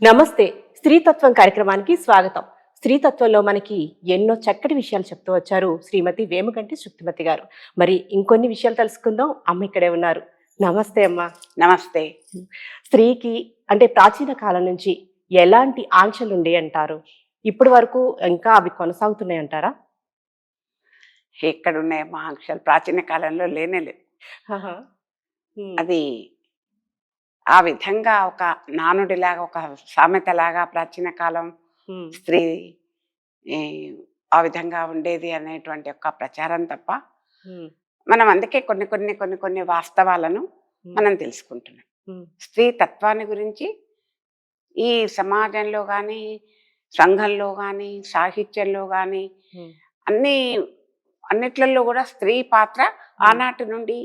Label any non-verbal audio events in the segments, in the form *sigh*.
నమస్తే స్త్రీతత్వం కార్యక్రమానికి స్వాగతం. స్త్రీతత్వంలో మనకి ఎన్నో చక్కటి విషయాలు చెప్తూ వచ్చారు శ్రీమతి వేమగంటి శుక్తిమతి గారు. మరి ఇంకొన్ని విషయాలు తెలుసుకుందాం. అమ్మ ఇక్కడే ఉన్నారు. నమస్తే అమ్మ. నమస్తే. స్త్రీకి అంటే ప్రాచీన కాలం నుంచి ఎలాంటి ఆంక్షలు ఉండే అంటారు? ఇప్పటి వరకు ఇంకా అవి కొనసాగుతున్నాయి అంటారా? ఎక్కడున్నాయి మా ఆంక్షలు? ప్రాచీన కాలంలో లేనే లేవు. అది ఆ విధంగా ఒక నానుడిలాగా ఒక సామెతలాగా ప్రాచీన కాలం స్త్రీ ఆ విధంగా ఉండేది అనేటువంటి ఒక ప్రచారం తప్ప మనం అందుకే కొన్ని కొన్ని కొన్ని కొన్ని వాస్తవాలను మనం తెలుసుకుంటున్నాం. స్త్రీ తత్వాన్ని గురించి ఈ సమాజంలో కానీ సంఘంలో కానీ సాహిత్యంలో కానీ అన్ని అన్నిట్లలో కూడా స్త్రీ పాత్ర ఆనాటి నుండి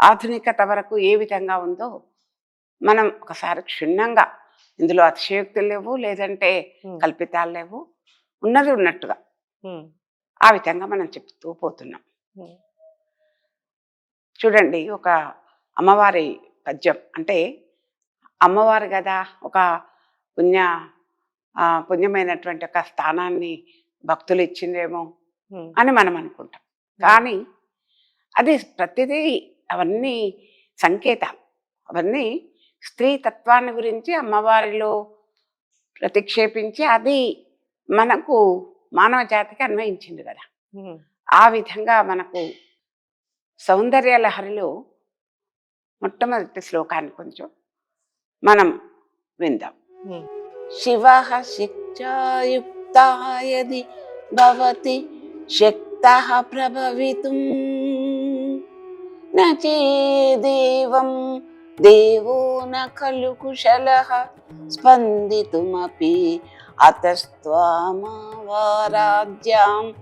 ఆధునికత వరకు ఏ విధంగా ఉందో మనం ఒకసారి క్షుణ్ణంగా ఇందులో అతిశయోక్తులు లేవు లేదంటే కల్పితాలు లేవు ఉన్నది ఉన్నట్టుగా ఆ విధంగా మనం చెప్తూ పోతున్నాం. చూడండి ఒక అమ్మవారి పద్యం. అంటే అమ్మవారు కదా ఒక పుణ్య పుణ్యమైనటువంటి ఒక స్థానాన్ని భక్తులు ఇచ్చిందేమో అని మనం అనుకుంటాం. కానీ అది ప్రతిదీ అవన్నీ సంకేతాలు. అవన్నీ స్త్రీ తత్వాన్ని గురించి అమ్మవారిలో ప్రతిక్షేపించి అది మనకు మానవ జాతికి అన్వయించింది కదా. ఆ విధంగా మనకు సౌందర్య లహరిలో మొట్టమొదటి శ్లోకాన్ని కొంచెం మనం విందాం. శివ శిక్షాయుక్తాయది భవతి శక్త ప్రభవితుం నేదేవం దేవో న ఖలు కుశల స్పందితుమపి అతస్త్వామావారాధ్యాం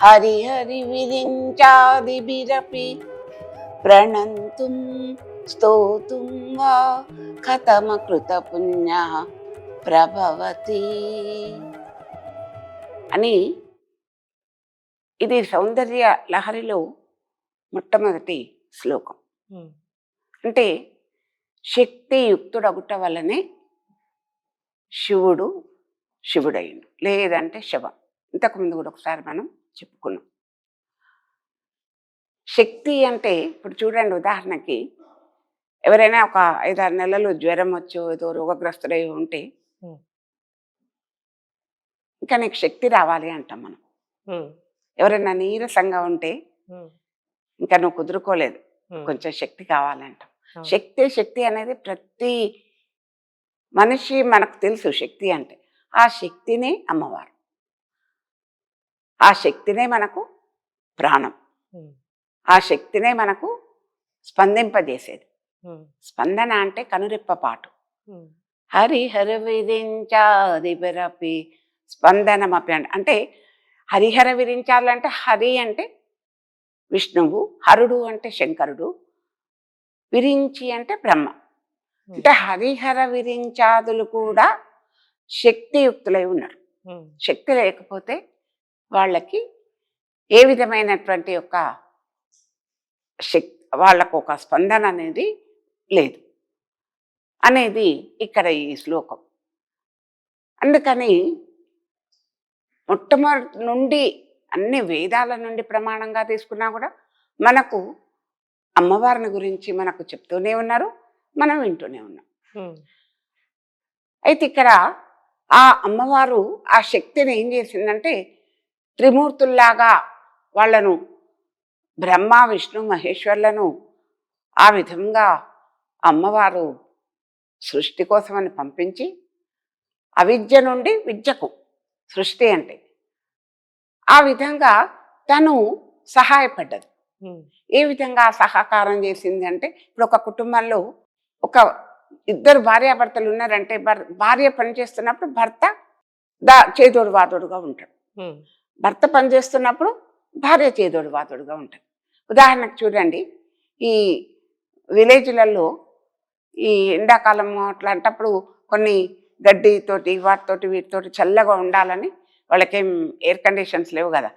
హరిహరి విరించాదిభిరపి ప్రణంతుం స్తోతుం వా కథమకృత పుణ్య ప్రభవతి. అని ఇది సౌందర్య లహరిలో మొట్టమొదటి శ్లోకం. అంటే శక్తి యుక్తుడగుట వల్లనే శివుడు శివుడయ్యిండు లేదంటే శవం. ఇంతకుముందు కూడా ఒకసారి మనం చెప్పుకున్నాం. శక్తి అంటే ఇప్పుడు చూడండి ఉదాహరణకి ఎవరైనా ఒక ఐదారు నెలలు జ్వరం వచ్చి ఏదో రోగగ్రస్తుడై ఉంటే. ఇంకా నీకు శక్తి రావాలి అంటాం మనం. ఎవరైనా నీరసంగా ఉంటే ఇంకా నువ్వు కుదురుకోలేదు. కొంచెం శక్తి కావాలంటాం. శక్తి శక్తి అనేది ప్రతి మనిషి మనకు తెలుసు శక్తి అంటే. ఆ శక్తినే అమ్మవారు. ఆ శక్తినే మనకు ప్రాణం. ఆ శక్తినే మనకు స్పందింపజేసేది. స్పందన అంటే కనురెప్ప పాటు. హరిహర విరించాదిపరపి స్పందనమపి అంటే అంటే హరిహర విరించాలంటే హరి అంటే విష్ణువు హరుడు అంటే శంకరుడు విరించి అంటే బ్రహ్మ. అంటే హరిహర విరించాదులు కూడా శక్తియుక్తులై ఉన్నారు. శక్తి లేకపోతే వాళ్ళకి ఏ విధమైనటువంటి ఒక శక్తి వాళ్ళకు ఒక స్పందన అనేది లేదు. అనేది ఇక్కడ ఈ శ్లోకం. అందుకని మొట్టమొదటి నుండి అన్ని వేదాల నుండి ప్రమాణంగా తీసుకున్నా కూడా మనకు అమ్మవారిని గురించి మనకు చెప్తూనే ఉన్నారు మనం వింటూనే ఉన్నాం. అయితే ఇక్కడ ఆ అమ్మవారు ఆ శక్తిని ఏం చేసిందంటే త్రిమూర్తుల్లాగా వాళ్ళను బ్రహ్మ విష్ణు మహేశ్వర్లను ఆ విధంగా అమ్మవారు సృష్టి కోసమని పంపించి అవిద్య నుండి విద్యకు సృష్టి అంటే. ఆ విధంగా తను సహాయపడ్డది. ఏ విధంగా సహకారం చేసింది అంటే ఇప్పుడు ఒక కుటుంబంలో ఒక ఇద్దరు భార్యాభర్తలు ఉన్నారంటే భర్- భార్య పనిచేస్తున్నప్పుడు భర్త దా చేదోడు వాదోడుగా ఉంటాడు భర్త పనిచేస్తున్నప్పుడు భార్య చేదోడు వాదోడుగా ఉంటుంది ఉదాహరణకు చూడండి ఈ విలేజ్లలో ఈ ఎండాకాలం అట్లాంటప్పుడు కొన్ని గడ్డితోటి వాటితోటి వీటితోటి చల్లగా ఉండాలని వాళ్ళకేం ఎయిర్ కండిషన్స్ లేవు కదా.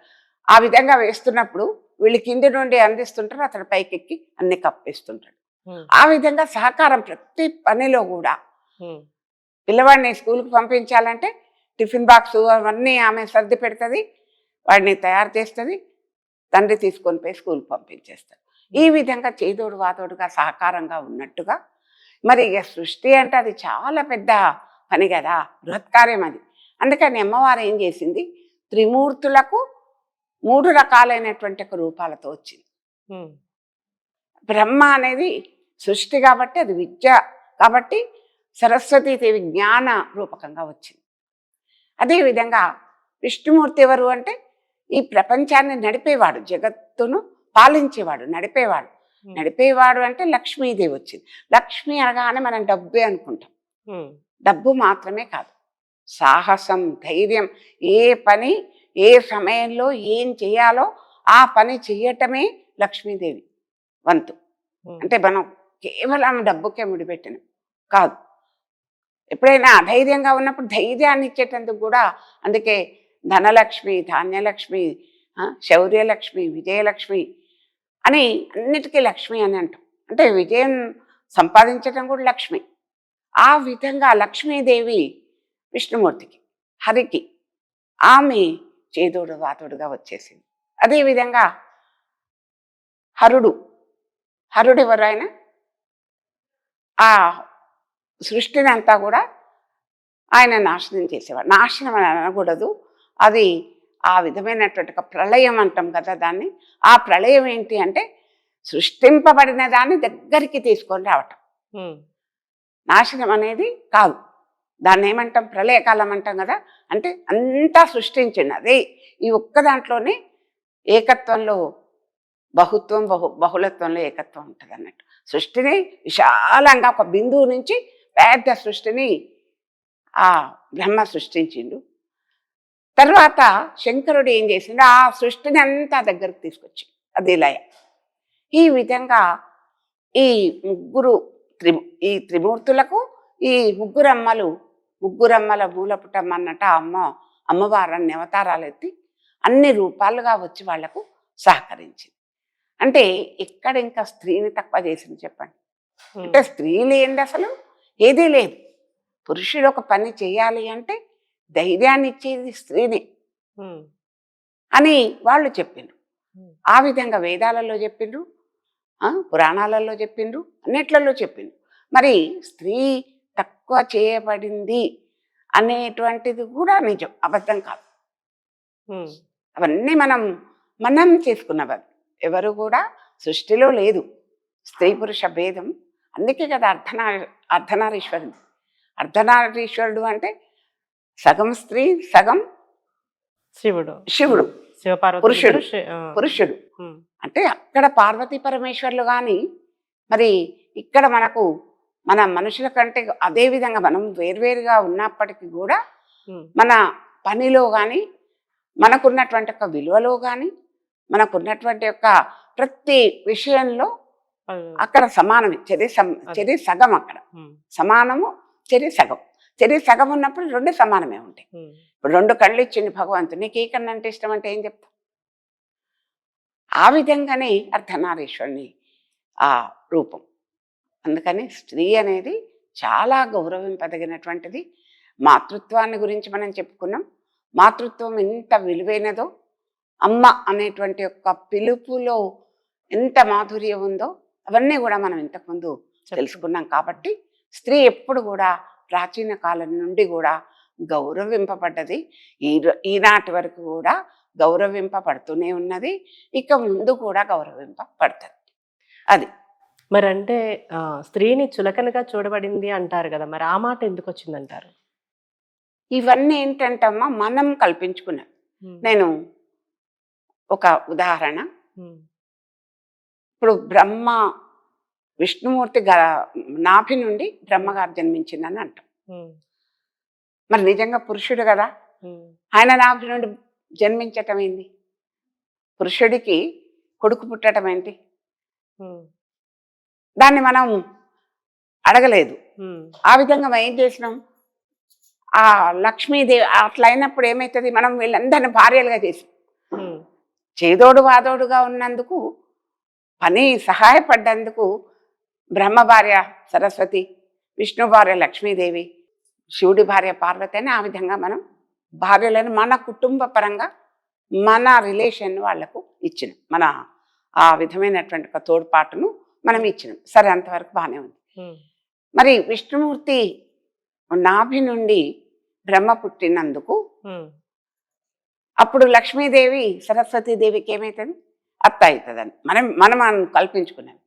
ఆ విధంగా వేస్తున్నప్పుడు వీళ్ళు కింది నుండి అందిస్తుంటారు అతడు పైకెక్కి అన్ని కప్పేస్తుంటాడు. ఆ విధంగా సహకారం ప్రతి పనిలో కూడా పిల్లవాడిని స్కూల్కి పంపించాలంటే టిఫిన్ బాక్స్ అవన్నీ ఆమె సర్ది పెడుతుంది వాడిని తయారు చేస్తుంది తండ్రి తీసుకొని పోయి స్కూల్కి పంపించేస్తాడు ఈ విధంగా చేదోడు వాదోడుగా సహకారంగా ఉన్నట్టుగా మరి ఇక సృష్టి అంటే అది చాలా పెద్ద పని కదా బృహత్కార్యం అది. అందుకని అమ్మవారు ఏం చేసింది? త్రిమూర్తులకు మూడు రకాలైనటువంటి ఒక రూపాలతో వచ్చింది. బ్రహ్మ అనేది సృష్టి కాబట్టి అది విద్య కాబట్టి సరస్వతీదేవి జ్ఞాన రూపకంగా వచ్చింది. అదేవిధంగా విష్ణుమూర్తి ఎవరు అంటే ఈ ప్రపంచాన్ని నడిపేవాడు జగత్తును పాలించేవాడు నడిపేవాడు. నడిపేవాడు అంటే లక్ష్మీదేవి వచ్చింది. లక్ష్మి అనగానే మనం డబ్బే అనుకుంటాం. డబ్బు మాత్రమే కాదు. సాహసం ధైర్యం ఏ పని ఏ సమయంలో ఏం చేయాలో ఆ పని చేయటమే లక్ష్మీదేవి వంతు. అంటే మనం కేవలం డబ్బుకే ముడిపెట్టిన. కాదు. ఎప్పుడైనా అధైర్యంగా ఉన్నప్పుడు ధైర్యాన్ని ఇచ్చేటందుకు కూడా అందుకే ధనలక్ష్మి ధాన్యలక్ష్మి శౌర్యలక్ష్మి విజయలక్ష్మి అని అన్నిటికీ లక్ష్మి అని అంటాం. అంటే విజయం సంపాదించడం కూడా లక్ష్మి. ఆ విధంగా లక్ష్మీదేవి విష్ణుమూర్తికి హరికి ఆమె చేదోడు వాతోడుగా వచ్చేసింది. అదేవిధంగా హరుడు హరుడు ఎవరైనా ఆ సృష్టిని అంతా కూడా ఆయన నాశనం చేసేవాడు. నాశనం అని అనకూడదు. అది ఆ విధమైనటువంటి ప్రళయం అంటాం కదా దాన్ని. ఆ ప్రళయం ఏంటి అంటే సృష్టింపబడిన దాన్ని దగ్గరికి తీసుకొని రావటం. నాశనం అనేది కాదు. దాన్ని ఏమంటాం? ప్రళయకాలం అంటాం కదా? అంటే అంతా సృష్టించింది అదే ఈ ఒక్క దాంట్లోనే ఏకత్వంలో బహుత్వం బహు బహుళత్వంలో ఏకత్వం ఉంటుంది అన్నట్టు. సృష్టిని విశాలంగా ఒక బిందువు నుంచి పెద్ద సృష్టిని ఆ బ్రహ్మ సృష్టించిండు. తర్వాత శంకరుడు ఏం చేసిండు? ఆ సృష్టిని అంతా దగ్గరకు తీసుకొచ్చి అది లయ. ఈ విధంగా ఈ ముగ్గురు త్రి ఈ త్రిమూర్తులకు ఈ ముగ్గురమ్మలు ముగ్గురమ్మల మూలపుటమ్మ అన్నట్ట అమ్మ అమ్మవారన్ని అవతారాలు ఎత్తి అన్ని రూపాలుగా వచ్చి వాళ్ళకు సహకరించింది. అంటే ఇక్కడ ఇంకా స్త్రీని తక్కువ చేసింది చెప్పండి? అంటే స్త్రీ లేనిది అసలు ఏదీ లేదు. పురుషుడు ఒక పని చేయాలి అంటే ధైర్యాన్ని ఇచ్చేది స్త్రీని. అని వాళ్ళు చెప్పిండ్రు. ఆ విధంగా వేదాలలో చెప్పిండ్రు పురాణాలలో చెప్పిండ్రు అన్నిట్లలో చెప్పిండ్రు. మరి స్త్రీ తక్కువ చేయబడింది అనేటువంటిది కూడా నిజం. అబద్ధం కాదు. అవన్నీ మనం మనం చేసుకున్నవి ఎవరు కూడా సృష్టిలో లేదు. స్త్రీ పురుష భేదం. అందుకే కదా అర్ధనా అర్ధనారీశ్వరుడు. అర్ధనారీశ్వరుడు అంటే సగం స్త్రీ సగం శివుడు. శివుడు. పురుషుడు. పురుషుడు. అంటే అక్కడ పార్వతీ పరమేశ్వర్లు కానీ మరి ఇక్కడ మనకు మన మనుషుల కంటే అదే విధంగా మనం వేర్వేరుగా ఉన్నప్పటికీ కూడా మన పనిలో కానీ మనకున్నటువంటి ఒక విలువలో కానీ మనకున్నటువంటి యొక్క ప్రతి విషయంలో అక్కడ సమానమే. చెరి చెరి సగం అక్కడ. సమానము చెరి సగం. చెరి సగం ఉన్నప్పుడు రెండు సమానమే ఉంటాయి. ఇప్పుడు రెండు కళ్ళు ఇచ్చింది భగవంతుడు నీకు ఏ కన్ను అంటే ఇష్టం అంటే ఏం చెప్తావు? ఆ విధంగానే అర్ధనారీశ్వరుని ఆ రూపం. అందుకని స్త్రీ అనేది చాలా గౌరవింపదగినటువంటిది. మాతృత్వాన్ని గురించి మనం చెప్పుకున్నాం. మాతృత్వం ఎంత విలువైనదో అమ్మ అనేటువంటి యొక్క పిలుపులో ఎంత మాధుర్యం ఉందో అవన్నీ కూడా మనం ఇంతకుముందు. తెలుసుకున్నాం కాబట్టి స్త్రీ ఎప్పుడు కూడా ప్రాచీన కాలం నుండి కూడా గౌరవింపబడ్డది. ఈ ఈనాటి వరకు కూడా గౌరవింపబడుతూనే ఉన్నది. ఇక ముందు కూడా గౌరవింపబడుతుంది. అది. మరి అంటే స్త్రీని చులకనగా చూడబడింది అంటారు కదా మరి ఆ మాట ఎందుకు వచ్చిందంటారు ఇవన్నీ ఏంటంటమ్మా మనం కల్పించుకున్నాం నేను ఒక ఉదాహరణ. ఇప్పుడు బ్రహ్మ విష్ణుమూర్తి గ నాభి నుండి బ్రహ్మగారు జన్మించిందని అంటాం. మరి నిజంగా పురుషుడు కదా? ఆయన నాభి నుండి జన్మించటం ఏంది? పురుషుడికి కొడుకు పుట్టడం ఏంటి? దాన్ని మనం అడగలేదు. ఆ విధంగా మనం ఏం చేసినాం? ఆ లక్ష్మీదేవి అట్లా అయినప్పుడు ఏమవుతుంది మనం వీళ్ళందరిని భార్యలుగా చేసాం. చేదోడు వాదోడుగా ఉన్నందుకు పని సహాయపడ్డందుకు బ్రహ్మ భార్య సరస్వతి విష్ణు భార్య లక్ష్మీదేవి శివుడి భార్య పార్వతి అని ఆ విధంగా మనం భార్యలను మన కుటుంబ పరంగా మన రిలేషన్ వాళ్ళకు ఇచ్చినాం. మన ఆ విధమైనటువంటి ఒక తోడ్పాటును మనం ఇచ్చినాం. సరే అంతవరకు బాగానే ఉంది. మరి విష్ణుమూర్తి నాభి నుండి బ్రహ్మ పుట్టినందుకు అప్పుడు లక్ష్మీదేవి సరస్వతీదేవికి ఏమవుతుంది అత్త అవుతుందని మనం మనం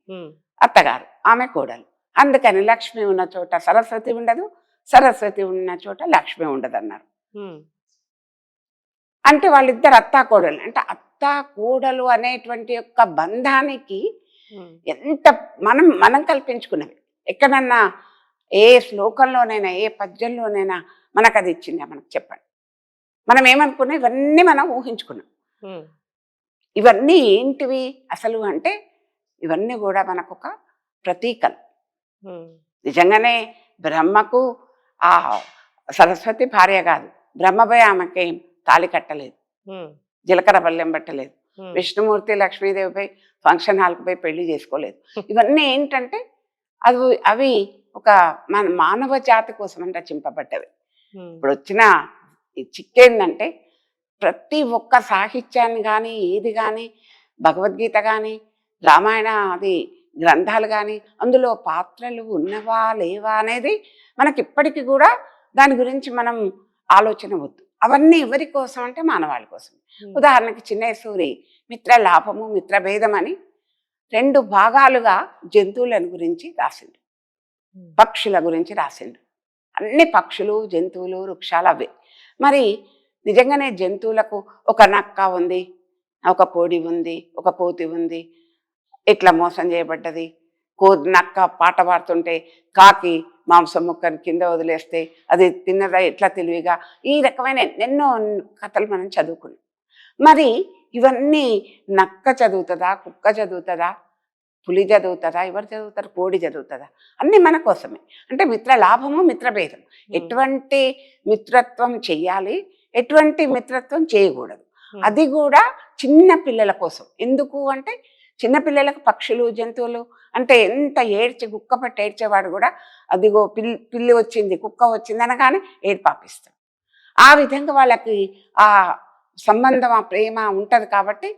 ఉమ్, అత్తగారు ఆమె కోడలు. అందుకని లక్ష్మి ఉన్న చోట సరస్వతి ఉండదు సరస్వతి ఉన్న చోట లక్ష్మి ఉండదు అన్నారు అంటే వాళ్ళిద్దరు అత్తా కోడలు. అంటే అత్తా కోడలు అనేటువంటి యొక్క బంధానికి ఎంత మనం మనం కల్పించుకున్నది ఎక్కడన్నా ఏ శ్లోకంలోనైనా ఏ పద్యంలోనైనా మనకు అది ఇచ్చిందా మనకు చెప్పండి. మనం ఏమనుకున్నాం ఇవన్నీ మనం ఊహించుకున్నాం. ఇవన్నీ ఏంటివి అసలు అంటే ఇవన్నీ కూడా మనకు ఒక ప్రతీకలు నిజంగానే బ్రహ్మకు ఆ సరస్వతి భార్య కాదు. బ్రహ్మపై ఆమెకి తాళి కట్టలేదు. జీలకర్ర పల్లెం పట్టలేదు. విష్ణుమూర్తి లక్ష్మీదేవిపై ఫంక్షన్ హాల్కి పోయి పెళ్ళి చేసుకోలేదు. ఇవన్నీ ఏంటంటే అవి అవి ఒక మన మానవ జాతి కోసం అంటే చింపబడ్డవి ఇప్పుడు వచ్చిన చిక్కేందంటే ప్రతి ఒక్క సాహిత్యాన్ని కానీ ఏది కానీ భగవద్గీత కానీ రామాయణ అది గ్రంథాలు కానీ అందులో పాత్రలు ఉన్నవా లేవా అనేది మనకి ఇప్పటికీ కూడా దాని గురించి మనం ఆలోచన వద్దు. అవన్నీ ఎవరి కోసం అంటే మానవాళి కోసం. ఉదాహరణకి చిన్నేశ్వరి మిత్ర లాభము మిత్ర భేదం అని రెండు భాగాలుగా జంతువులను గురించి రాసిండు. పక్షుల గురించి రాసిండు. అన్ని పక్షులు జంతువులు వృక్షాలు అవే. మరి నిజంగానే జంతువులకు ఒక నక్క ఉంది ఒక కోడి ఉంది ఒక కోతి ఉంది ఇట్లా మోసం చేయబడ్డది? నక్క పాట పాడుతుంటే కాకి మాంసం ముక్కని కింద వదిలేస్తే అది తిన్నదా ఎట్లా తెలివిగా? ఈ రకమైన ఎన్నెన్నో కథలు మనం చదువుకున్నాం. మరి ఇవన్నీ నక్క చదువుతుందా కుక్క చదువుతుందా పులి చదువుతుందా ఎవరు చదువుతారు? కోడి చదువుతుందా? అన్నీ మన కోసమే. అంటే మిత్ర లాభము మిత్రభేదం ఎటువంటి మిత్రత్వం చెయ్యాలి ఎటువంటి మిత్రత్వం చేయకూడదు. అది కూడా చిన్న పిల్లల కోసం. ఎందుకు అంటే చిన్నపిల్లలకు పక్షులు జంతువులు అంటే ఎంత ఏడ్చి కుక్క పట్టి ఏడ్చేవాడు కూడా అదిగో పిల్లి పిల్లి వచ్చింది కుక్క వచ్చింది అనగానే ఏడ్పాపిస్తాడు ఆ విధంగా వాళ్ళకి ఆ సంబంధం ఆ ప్రేమ ఉంటుంది కాబట్టి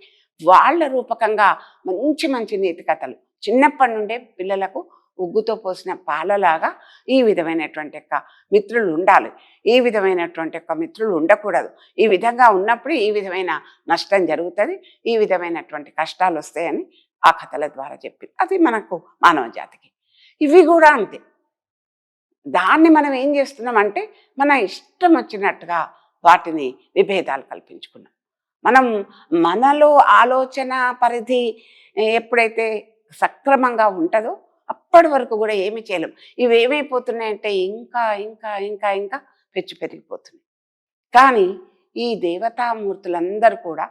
వాళ్ళ రూపకంగా మంచి మంచి నీతి కథలు చిన్నప్పటి నుండే పిల్లలకు ఉగ్గుతో పోసిన పాలలాగా ఈ విధమైనటువంటి యొక్క మిత్రులు ఉండాలి. ఈ విధమైనటువంటి యొక్క మిత్రులు ఉండకూడదు. ఈ విధంగా ఉన్నప్పుడు ఈ విధమైన నష్టం జరుగుతుంది ఈ విధమైనటువంటి కష్టాలు వస్తాయని ఆ కథల ద్వారా చెప్పి అది మనకు మానవ జాతికి. ఇవి కూడా అంతే. దాన్ని మనం ఏం చేస్తున్నాం అంటే మన ఇష్టం వచ్చినట్టుగా వాటిని విభేదాలు కల్పించుకున్నాం. మనం మనలో ఆలోచన పరిధి ఎప్పుడైతే సక్రమంగా ఉంటుందో అప్పటి వరకు కూడా ఏమి చేయలేం. ఇవి ఏమైపోతున్నాయంటే ఇంకా ఇంకా ఇంకా ఇంకా పెచ్చు పెరిగిపోతున్నాయి. కానీ ఈ దేవతామూర్తులందరూ కూడా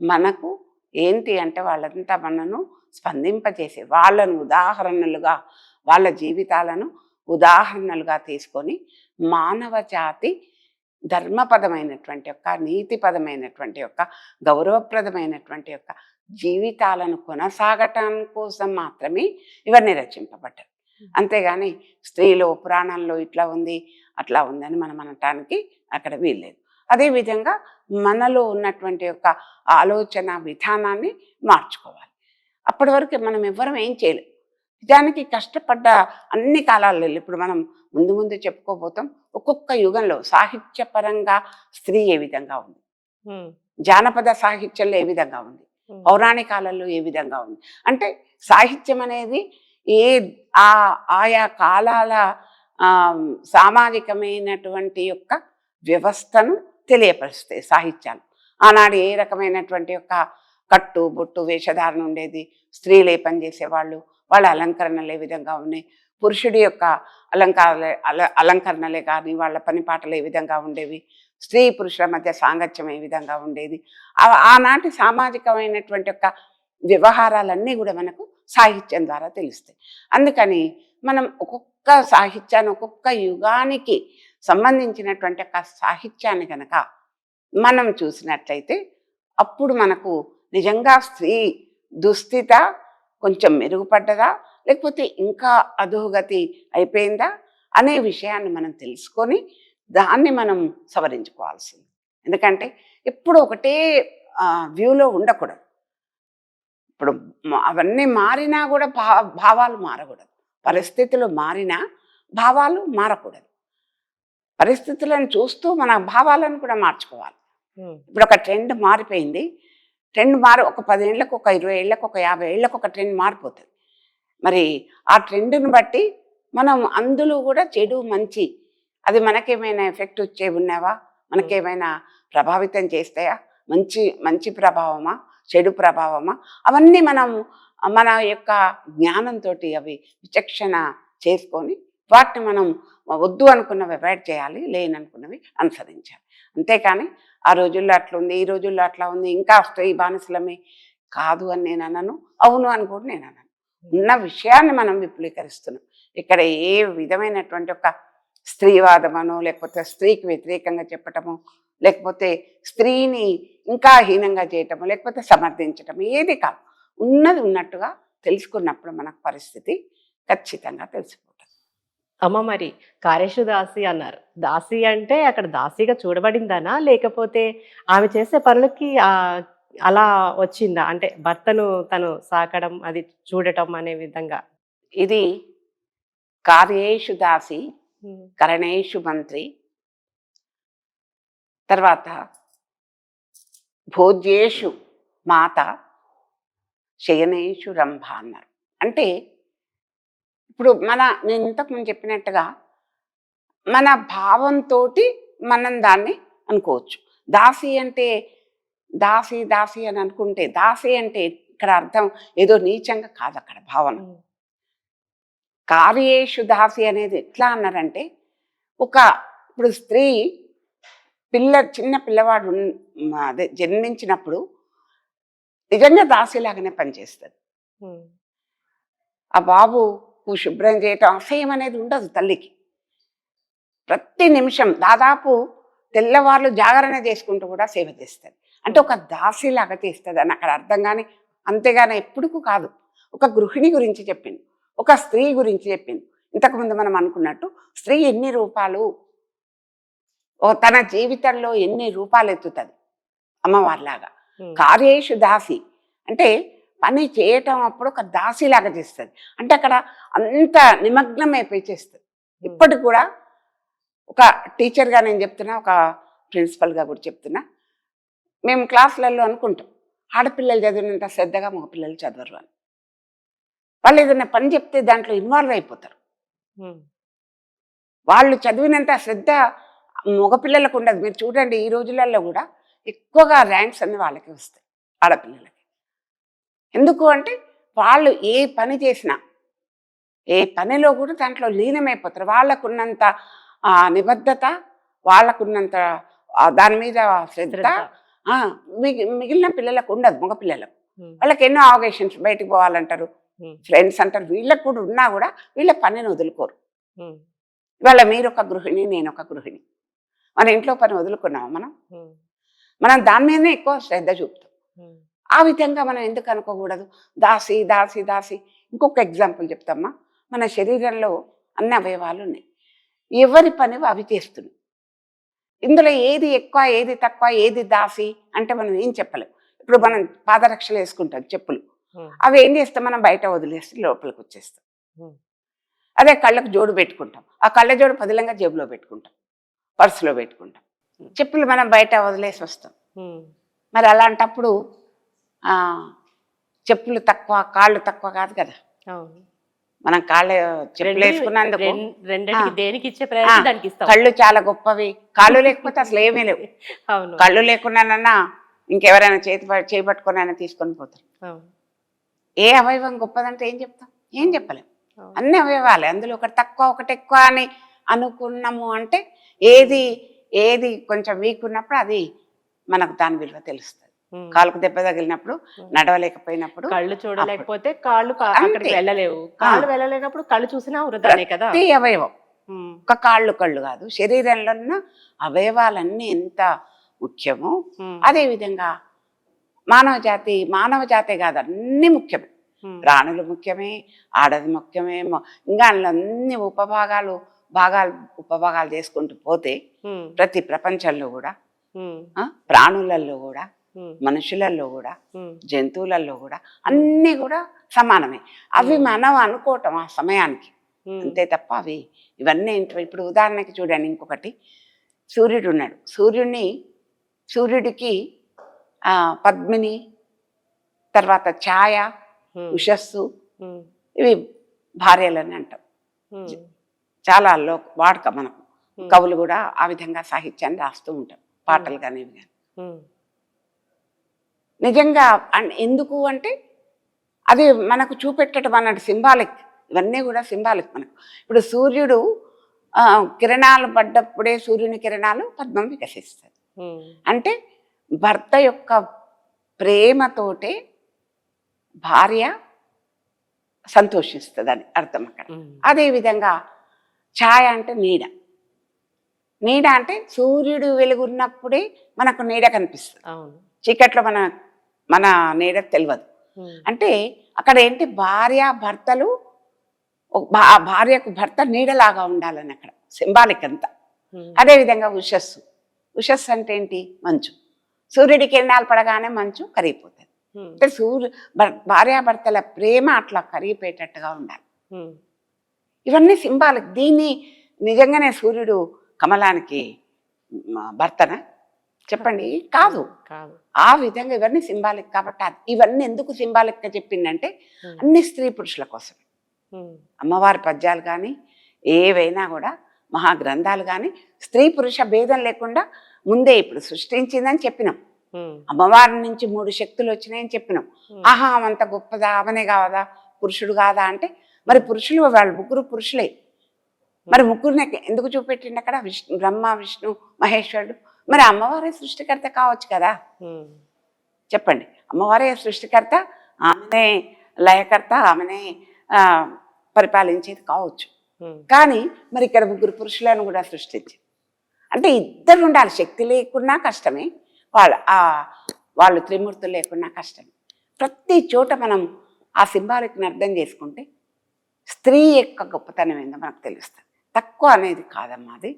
మనకు ఏంటి అంటే వాళ్ళంతా మనను స్పందింపజేసే వాళ్ళను ఉదాహరణలుగా వాళ్ళ జీవితాలను ఉదాహరణలుగా తీసుకొని మానవ జాతి ధర్మపదమైనటువంటి యొక్క నీతిపదమైనటువంటి యొక్క గౌరవప్రదమైనటువంటి యొక్క జీవితాలను కొనసాగటం కోసం మాత్రమే ఇవన్నీ రచింపబడ్డాయి అంతేగాని స్త్రీలో పురాణంలో ఇట్లా ఉంది అట్లా ఉందని మనం అనటానికి అక్కడ వీల్లేదు. అదేవిధంగా మనలో ఉన్నటువంటి యొక్క ఆలోచన విధానాన్ని మార్చుకోవాలి. అప్పటి వరకు మనం ఎవ్వరం ఏం చేయలేం. నిజానికి కష్టపడ్డ అన్ని కాలాల్లో ఇప్పుడు మనం ముందు ముందు చెప్పుకోబోతాం ఒక్కొక్క యుగంలో సాహిత్యపరంగా స్త్రీ ఏ విధంగా ఉంది? జానపద సాహిత్యంలో ఏ విధంగా ఉంది? పౌరాణికాలలో ఏ విధంగా ఉంది? అంటే సాహిత్యం అనేది ఏ ఆ ఆయా కాలాల సామాజికమైనటువంటి యొక్క వ్యవస్థను తెలియపరుస్తాయి సాహిత్యాలు. ఆనాడు ఏ రకమైనటువంటి యొక్క కట్టు బొట్టు వేషధారణ ఉండేది? స్త్రీలు ఏ పని వాళ్ళ అలంకరణలు ఏ విధంగా ఉన్నాయి? పురుషుడి యొక్క అలంకారాలే అల అలంకరణలే కానీ వాళ్ళ పని పాటలు ఏ విధంగా ఉండేవి? స్త్రీ పురుషుల మధ్య సాంగత్యం ఏ విధంగా ఉండేది? ఆనాటి సామాజికమైనటువంటి యొక్క వ్యవహారాలన్నీ కూడా మనకు సాహిత్యం ద్వారా తెలుస్తాయి. అందుకని మనం ఒక్కొక్క సాహిత్యాన్ని ఒక్కొక్క యుగానికి సంబంధించినటువంటి ఒక సాహిత్యాన్ని కనుక మనం చూసినట్లయితే అప్పుడు మనకు నిజంగా స్త్రీ దుస్థిత కొంచెం మెరుగుపడ్డదా? లేకపోతే ఇంకా అధోగతి అయిపోయిందా? అనే విషయాన్ని మనం తెలుసుకొని దాన్ని మనం సవరించుకోవాల్సింది. ఎందుకంటే ఎప్పుడు ఒకటే వ్యూలో ఉండకూడదు. ఇప్పుడు అవన్నీ మారినా కూడా భావాలు మారకూడదు. పరిస్థితులు మారినా భావాలు మారకూడదు. పరిస్థితులను చూస్తూ మన భావాలను కూడా మార్చుకోవాలి. ఇప్పుడు ఒక ట్రెండ్ మారిపోయింది. ట్రెండ్ మారి ఒక పది ఏళ్ళకు ఒక ఇరవై ఏళ్ళకు ఒక యాభై ఏళ్ళకు ఒక ట్రెండ్ మారిపోతుంది. మరి ఆ ట్రెండ్ని బట్టి మనం అందులో కూడా చెడు మంచి అది మనకేమైనా ఎఫెక్ట్ వచ్చే ఉన్నావా? మనకేమైనా ప్రభావితం చేస్తాయా? మంచి మంచి ప్రభావమా? చెడు ప్రభావమా? అవన్నీ మనం మన యొక్క జ్ఞానంతో అవి విచక్షణ చేసుకొని వాటిని మనం వద్దు అనుకున్నవి అవాయిడ్ చేయాలి లేననుకున్నవి అనుసరించాలి. అంతేకాని ఆ రోజుల్లో అట్లా ఉంది ఈ రోజుల్లో అట్లా ఉంది ఇంకా వస్తాయి బానిసలమే కాదు అని నేను అనను అవును అని కూడా నేను అనను. ఉన్న విషయాన్ని మనం విపులీకరిస్తున్నాం. ఇక్కడ ఏ విధమైనటువంటి ఒక స్త్రీవాదమనో లేకపోతే స్త్రీకి వ్యతిరేకంగా చెప్పటము లేకపోతే స్త్రీని ఇంకా హీనంగా చేయటము లేకపోతే సమర్థించటము ఏది కాదు. ఉన్నది ఉన్నట్టుగా తెలుసుకున్నప్పుడు మనకు పరిస్థితి ఖచ్చితంగా తెలిసిపోతుంది. అమ్మ మరి కారేషు దాసి అన్నారు. దాసి అంటే అక్కడ దాసిగా చూడబడిందనా? లేకపోతే ఆమె చేసే పనులకి ఆ అలా వచ్చిందా? అంటే భర్తను తను సాకడం అది చూడటం అనే విధంగా. ఇది కార్యేషు దాసి కరణేషు మంత్రి. తర్వాత భోజ్యేషు మాత శయనేషు రంభ అన్నారు. అంటే ఇప్పుడు మన నేను ఇంతకుముందు చెప్పినట్టుగా మన భావంతో మనం దాన్ని అనుకోవచ్చు. దాసి అంటే దాసి దాసి అని అనుకుంటే దాసి అంటే ఇక్కడ అర్థం ఏదో నీచంగా కాదు అక్కడ భావన. కార్యేషు దాసి అనేది ఎట్లా అన్నారంటే ఒక ఇప్పుడు స్త్రీ పిల్ల చిన్న పిల్లవాడు అదే జన్మించినప్పుడు నిజంగా దాసిలాగానే పనిచేస్తుంది ఆ బాబు శుభ్రం చేయటం అసహ్యం అనేది ఉండదు తల్లికి. ప్రతి నిమిషం దాదాపు తెల్లవార్లు జాగరణ చేసుకుంటూ కూడా సేవ చేస్తుంది. అంటే ఒక దాసిలాగా చేస్తుంది అని అక్కడ అర్థం కానీ అంతేగాని ఎప్పుడుకు కాదు. ఒక గృహిణి గురించి చెప్పింది ఒక స్త్రీ గురించి చెప్పింది. ఇంతకుముందు మనం అనుకున్నట్టు స్త్రీ ఎన్ని రూపాలు? తన జీవితంలో ఎన్ని రూపాలు ఎత్తుతుంది? అమ్మవారిలాగా. కార్యేషు దాసి. అంటే పని చేయటం అప్పుడు ఒక దాసిలాగా చేస్తుంది. అంటే అక్కడ అంత నిమగ్నం అయిపోయి చేస్తుంది. ఇప్పటికి కూడా ఒక టీచర్గా నేను చెప్తున్నా ఒక ప్రిన్సిపల్గా కూడా చెప్తున్నా. మేము క్లాసులలో అనుకుంటాం ఆడపిల్లలు చదివినంత శ్రద్ధగా మగపిల్లలు చదవరు అని. వాళ్ళు ఏదైనా పని చెప్తే దాంట్లో ఇన్వాల్వ్ అయిపోతారు. వాళ్ళు చదివినంత శ్రద్ధ మగపిల్లలకు ఉండదు. మీరు చూడండి ఈ రోజులలో కూడా ఎక్కువగా ర్యాంక్స్ అన్ని వాళ్ళకి వస్తాయి ఆడపిల్లలకి. ఎందుకు అంటే వాళ్ళు ఏ పని చేసినా ఏ పనిలో కూడా దాంట్లో లీనమైపోతారు. వాళ్ళకున్నంత ఆ, నిబద్ధత వాళ్ళకున్నంత దాని మీద శ్రద్ధ మిగిలిన పిల్లలకు ఉండదు మగ పిల్లలకు ఉమ్, వాళ్ళకి ఎన్నో అవగేషన్స్ బయటికి పోవాలంటారు. ఫ్రెండ్స్ అంటారు. వీళ్ళకు కూడా ఉన్నా కూడా వీళ్ళ పనిని వదులుకోరు. ఇవాళ మీరు ఒక గృహిణి నేను ఒక గృహిణి. మన ఇంట్లో పని వదులుకున్నాము మనం? మనం దాని మీదనే ఎక్కువ శ్రద్ధ చూపుతాం. ఆ విధంగా మనం ఎందుకు అనుకోకూడదు? దాసి దాసి దాసి. ఇంకొక ఎగ్జాంపుల్ చెప్తామా మన శరీరంలో అన్ని అవయవాలు ఉన్నాయి. ఎవరి పని అవి చేస్తున్నాయి ఇందులో ఏది ఎక్కువ ఏది తక్కువ ఏది దాసి అంటే మనం ఏం చెప్పలేం. ఇప్పుడు మనం పాదరక్షలు వేసుకుంటాం చెప్పులు. అవి ఏం చేస్తాం? మనం బయట వదిలేస్తే లోపలికి వచ్చేస్తాం. అదే కళ్ళకు జోడు పెట్టుకుంటాం. ఆ కళ్ళ జోడు పదిలంగా జేబులో పెట్టుకుంటాం. పర్సులో పెట్టుకుంటాం. చెప్పులు మనం బయట వదిలేసి వస్తాం. మరి అలాంటప్పుడు ఆ, చెప్పులు తక్కువ కాళ్ళు తక్కువ కాదు కదా? మనం కాళ్ళు చెప్పులు వేసుకున్నందుకు కళ్ళు చాలా గొప్పవి. కాళ్ళు లేకపోతే అసలు ఏమీ లేవు. *laughs* కళ్ళు లేకున్నానన్నా ఇంకెవరైనా చేతి చేపట్టుకునైనా తీసుకొని పోతారు. ఏ అవయవం గొప్పదంటే ఏం చెప్తాం? ఏం చెప్పలేం. అన్ని అవయవాలే. అందులో ఒకటి తక్కువ ఒకటి ఎక్కువ అని అనుకున్నాము అంటే ఏది ఏది కొంచెం వీక్ ఉన్నప్పుడు అది మనకు దాని విలువ తెలుస్తుంది. కాలుకు దెబ్బ తగిలినప్పుడు. నడవలేకపోయినప్పుడు కళ్ళు చూడలేకపోతే కాళ్ళు. అక్కడికి వెళ్ళలేవు. కాళ్ళు వెళ్ళలేనప్పుడు కళ్ళు చూసినా వృధానే కదా. అవయవం. ఒక కాళ్ళు కళ్ళు కాదు. శరీరంలో ఉన్న అవయవాలన్నీ ఎంత ముఖ్యమో అదే విధంగా మానవ జాతి మానవ జాతే కాదు అన్ని ముఖ్యమే. ఉమ్, ప్రాణులు ముఖ్యమే ఆడది ముఖ్యమే ఇంకా అందులో అన్ని ఉపభాగాలు భాగాలు ఉపభాగాలు చేసుకుంటూ పోతే ప్రతి ప్రపంచంలో కూడా ప్రాణులలో కూడా మనుషులలో కూడా జంతువులలో కూడా అన్నీ కూడా సమానమే. అవి. మనం అనుకోవటం ఆ సమయానికి. అంతే తప్ప అవి ఇవన్నీ ఏంటో ఇప్పుడు ఉదాహరణకి చూడండి ఇంకొకటి. సూర్యుడు ఉన్నాడు. సూర్యుడిని సూర్యుడికి పద్మిని తర్వాత ఛాయ ఉషస్సు ఇవి భార్యలని అంటాం. చాలా లో వాడక ఉమ్, కవులు కూడా ఆ విధంగా సాహిత్యాన్ని రాస్తూ ఉంటాం పాటలు కానీ. ఇవి కానీ నిజంగా ఎందుకు అంటే అది మనకు చూపెట్టడం అన్నట్టు సింబాలిక్ ఇవన్నీ కూడా సింబాలిక్ మనకు. ఇప్పుడు సూర్యుడు ఆ, కిరణాలు పడ్డప్పుడే సూర్యుని కిరణాలు పద్మం వికసిస్తుంది అంటే భర్త యొక్క ప్రేమతోటే భార్య సంతోషిస్తుందని అర్థం అక్కడ. అదేవిధంగా ఛాయ అంటే నీడ. నీడ అంటే సూర్యుడు వెలుగున్నప్పుడే మనకు నీడ కనిపిస్తుంది. చీకట్లో మన మన నీడ తెలియదు అంటే అక్కడ ఏంటి భార్య భర్తలు భార్యకు భర్త నీడలాగా ఉండాలని అక్కడ సింబాలిక్ అంతా. అదేవిధంగా ఉషస్సు. ఉషస్సు అంటే ఏంటి? మంచు. సూర్యుడి కిరణాలు పడగానే మంచు కరిగిపోతుంది. అంటే సూర్యు భర్- భార్యాభర్తల ప్రేమ అట్లా కరిగిపోయేటట్టుగా ఉండాలి. ఇవన్నీ సింబాలిక్ దీన్ని నిజంగానే సూర్యుడు కమలానికి భర్తన? చెప్పండి. కాదు. కాదు. ఆ విధంగా ఇవన్నీ సింబాలిక్ కాబట్టి ఇవన్నీ ఎందుకు సింబాలిక్గా చెప్పిందంటే ఉమ్, అన్ని స్త్రీ పురుషుల కోసం. అమ్మవారి పద్యాలు కానీ ఏవైనా కూడా మహాగ్రంథాలు కానీ స్త్రీ పురుష భేదం లేకుండా ముందే ఇప్పుడు సృష్టించిందని చెప్పినాం. అమ్మవారి నుంచి మూడు శక్తులు వచ్చినాయని చెప్పినాం. ఆహా అంత గొప్పదా అవనే కావదా పురుషుడు కాదా అంటే మరి పురుషులు వాళ్ళు ముగ్గురు పురుషులే. మరి ముగ్గురిని ఎందుకు చూపెట్టిండు అక్కడ? విష్ణు బ్రహ్మ విష్ణు మహేశ్వరుడు. మరి అమ్మవారే సృష్టికర్త కావచ్చు కదా? చెప్పండి. అమ్మవారే సృష్టికర్త ఆమెనే లయకర్త ఆమెనే పరిపాలించేది కావచ్చు. కానీ మరి ఇక్కడ ముగ్గురు పురుషులను కూడా సృష్టించి. అంటే ఇద్దరు ఉండాలి శక్తి లేకున్నా కష్టమే వాళ్ళ ఆ వాళ్ళు త్రిమూర్తులు లేకున్నా కష్టమే. ప్రతి చోట మనం ఆ సింబాలిక్ని అర్థం చేసుకుంటే స్త్రీ యొక్క గొప్పతనం ఏందో మనకు తెలుస్తుంది. తక్కువ అనేది కాదమ్మా అది.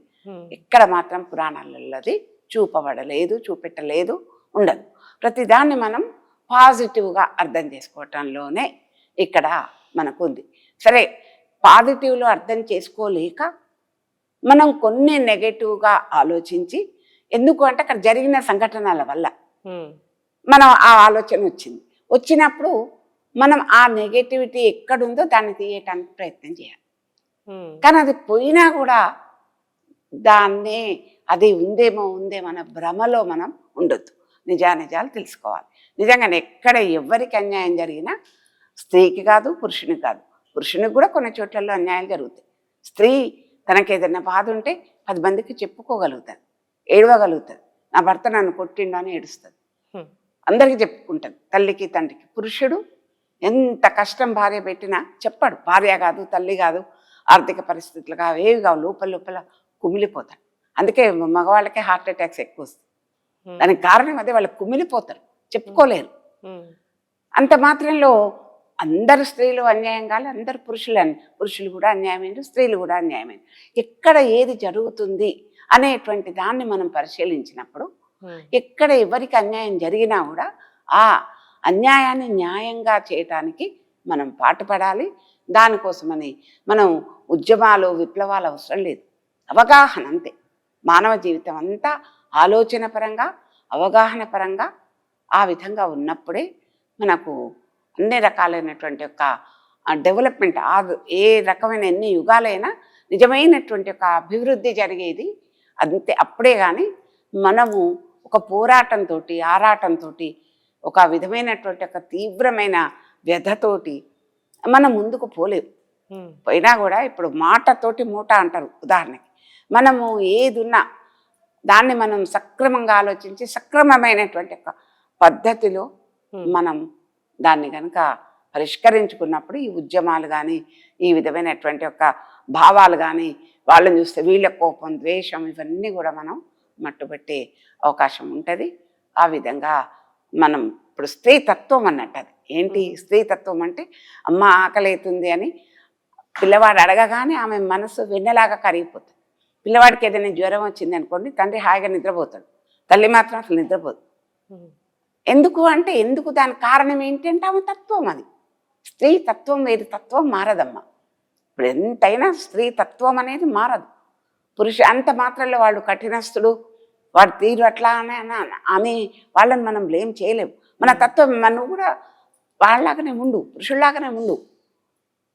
ఇక్కడ మాత్రం పురాణాలలోది చూపబడలేదు చూపెట్టలేదు ఉండదు. ప్రతిదాన్ని మనం పాజిటివ్గా అర్థం చేసుకోవటంలోనే ఇక్కడ మనకు ఉంది సరే పాజిటివ్లో అర్థం చేసుకోలేక మనం కొన్ని నెగటివ్గా ఆలోచించి ఎందుకు అంటే అక్కడ జరిగిన సంఘటనల వల్ల మనం ఆ ఆలోచన వచ్చింది. వచ్చినప్పుడు మనం ఆ నెగటివిటీ ఎక్కడుందో దాన్ని తీయటానికి ప్రయత్నం చేయాలి. కానీ అది పోయినా కూడా దాన్నే అది ఉందేమో ఉందేమో అనే భ్రమలో మనం ఉండొద్దు. నిజానిజాలు తెలుసుకోవాలి. నిజంగానే ఎక్కడ ఎవరికి అన్యాయం జరిగినా స్త్రీకి కాదు పురుషునికి కాదు. పురుషునికి కూడా కొన్ని చోట్లలో అన్యాయం జరుగుతాయి. స్త్రీ తనకి ఏదైనా బాధ ఉంటే పది మందికి చెప్పుకోగలుగుతుంది ఏడవగలుగుతుంది. నా భర్త నన్ను కొట్టిండు అని ఏడుస్తుంది. అందరికీ చెప్పుకుంటుంది తల్లికి తండ్రికి. పురుషుడు ఎంత కష్టం భార్య పెట్టినా చెప్పాడు భార్య కాదు తల్లి కాదు ఆర్థిక పరిస్థితులు కావు ఏవి కావు లోపల లోపల కుమిలిపోతాడు. అందుకే మగవాళ్ళకే హార్ట్ అటాక్స్ ఎక్కువ వస్తాయి. ఉమ్, దానికి కారణం అదే వాళ్ళు కుమిలిపోతారు చెప్పుకోలేరు. అంత మాత్రంలో అందరు స్త్రీలు అన్యాయం కాదు అందరు పురుషులు పురుషులు కూడా అన్యాయమైంది స్త్రీలు కూడా అన్యాయమైంది ఎక్కడ ఏది జరుగుతుంది అనేటువంటి దాన్ని మనం పరిశీలించినప్పుడు ఎక్కడ ఎవరికి అన్యాయం జరిగినా కూడా ఆ అన్యాయాన్ని న్యాయంగా చేయటానికి మనం పాటుపడాలి. దానికోసమని మనం ఉద్యమాలు విప్లవాలు అవసరం లేదు. అవగాహన అంతే. మానవ జీవితం అంతా ఆలోచన పరంగా అవగాహన పరంగా ఆ విధంగా ఉన్నప్పుడే మనకు అన్ని రకాలైనటువంటి యొక్క డెవలప్మెంట్ ఆ ఏ రకమైన ఎన్ని యుగాలైనా నిజమైనటువంటి ఒక అభివృద్ధి జరిగేది. అంతే అప్పుడే కానీ మనము ఒక పోరాటంతో ఆరాటంతో ఒక విధమైనటువంటి ఒక తీవ్రమైన వ్యధతోటి మనం ముందుకు ఉమ్, పోయినా కూడా ఇప్పుడు మాటతోటి మూట అంటారు ఉదాహరణకి. మనము ఏది ఉన్నా దాన్ని మనం సక్రమంగా ఆలోచించి సక్రమమైనటువంటి ఒక పద్ధతిలో మనం దాన్ని కనుక పరిష్కరించుకున్నప్పుడు ఈ ఉద్యమాలు కానీ ఈ విధమైనటువంటి ఒక భావాలు కానీ వాళ్ళని చూస్తే వీళ్ళ కోపం ద్వేషం ఇవన్నీ కూడా మనం మట్టుబెట్టే అవకాశం ఉంటుంది. ఆ విధంగా మనం ఇప్పుడు స్త్రీ తత్వం అన్నట్టు అది ఏంటి స్త్రీ తత్వం అంటే అమ్మ ఆకలి అవుతుంది అని పిల్లవాడు అడగగానే ఆమె మనసు వెన్నెలాగా కరిగిపోతుంది. పిల్లవాడికి ఏదైనా జ్వరం వచ్చింది అనుకోండి తండ్రి హాయిగా నిద్రపోతాడు. తల్లి మాత్రం అసలు నిద్రపోదు. ఎందుకు అంటే ఎందుకు దాని కారణం ఏంటంటే ఆమె తత్వం అది. స్త్రీ తత్వం వేరు తత్వం మారదమ్మా. ఇప్పుడు ఎంతైనా స్త్రీ తత్వం అనేది మారదు. పురుష అంత మాత్రంలో వాడు కఠినస్తుడు వాడు తీరు అట్లా అని అని- అని వాళ్ళని మనం బ్లేమ్ చేయలేము. మన తత్వం మనం కూడా వాళ్ళలాగానే ఉండు పురుషుల్లాగానే ఉండు.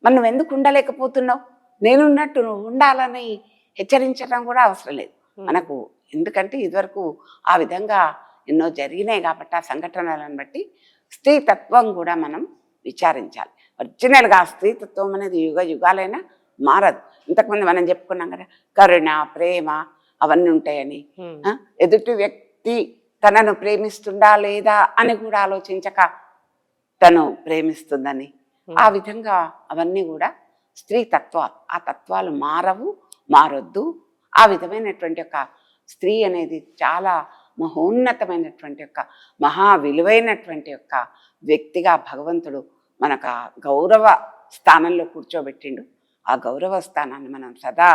మనం ఎందుకు ఉండలేకపోతున్నావు? నేనున్నట్టు నువ్వు ఉండాలని హెచ్చరించడం కూడా అవసరం లేదు. మనకు ఎందుకంటే ఇదివరకు ఆ విధంగా ఎన్నో జరిగినాయి కాబట్టి ఆ సంఘటనలను బట్టి స్త్రీ తత్వం కూడా మనం విచారించాలి. ఒరిజినల్గా ఆ స్త్రీ తత్వం అనేది యుగ యుగాలైనా మారదు. ఇంతకుముందు మనం చెప్పుకున్నాం కదా కరుణ ప్రేమ అవన్నీ ఉంటాయని. ఎదుటి వ్యక్తి తనను ప్రేమిస్తుందా లేదా అని కూడా ఆలోచించక తను ప్రేమిస్తుందని. ఆ విధంగా అవన్నీ కూడా స్త్రీ తత్వాలు ఆ తత్వాలు మారవు మారొద్దు. ఆ విధమైనటువంటి ఒక స్త్రీ అనేది చాలా మహోన్నతమైనటువంటి యొక్క మహా విలువైనటువంటి యొక్క వ్యక్తిగా భగవంతుడు మనకు ఆ గౌరవ స్థానంలో కూర్చోబెట్టిండు. ఆ గౌరవ స్థానాన్ని మనం సదా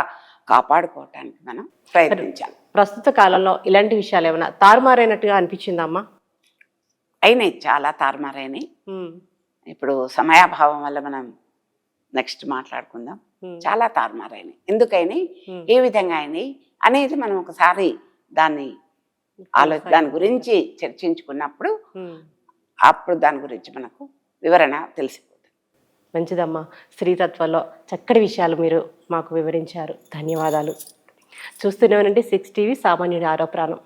కాపాడుకోవటానికి మనం ప్రయత్నించాలి. ప్రస్తుత కాలంలో ఇలాంటి విషయాలు ఏమైనా తారుమారైనట్టుగా అనిపించిందమ్మా అయినాయి చాలా తారుమారైనాయి. ఇప్పుడు సమయాభావం వల్ల మనం నెక్స్ట్ మాట్లాడుకుందాం. చాలా తారుమారైనాయి. ఎందుకైనాయి? ఏ విధంగా అయినాయి? అనేది మనం ఒకసారి దాన్ని ఆలో దాని గురించి చర్చించుకున్నప్పుడు అప్పుడు దాని గురించి మనకు వివరణ తెలిసిపోతుంది. మంచిదమ్మా. స్త్రీతత్వంలో చక్కటి విషయాలు మీరు మాకు వివరించారు. ధన్యవాదాలు. చూస్తూనే ఉండండి సిక్స్ టీవీ సామాన్యుడి ఆరో ప్రాణం.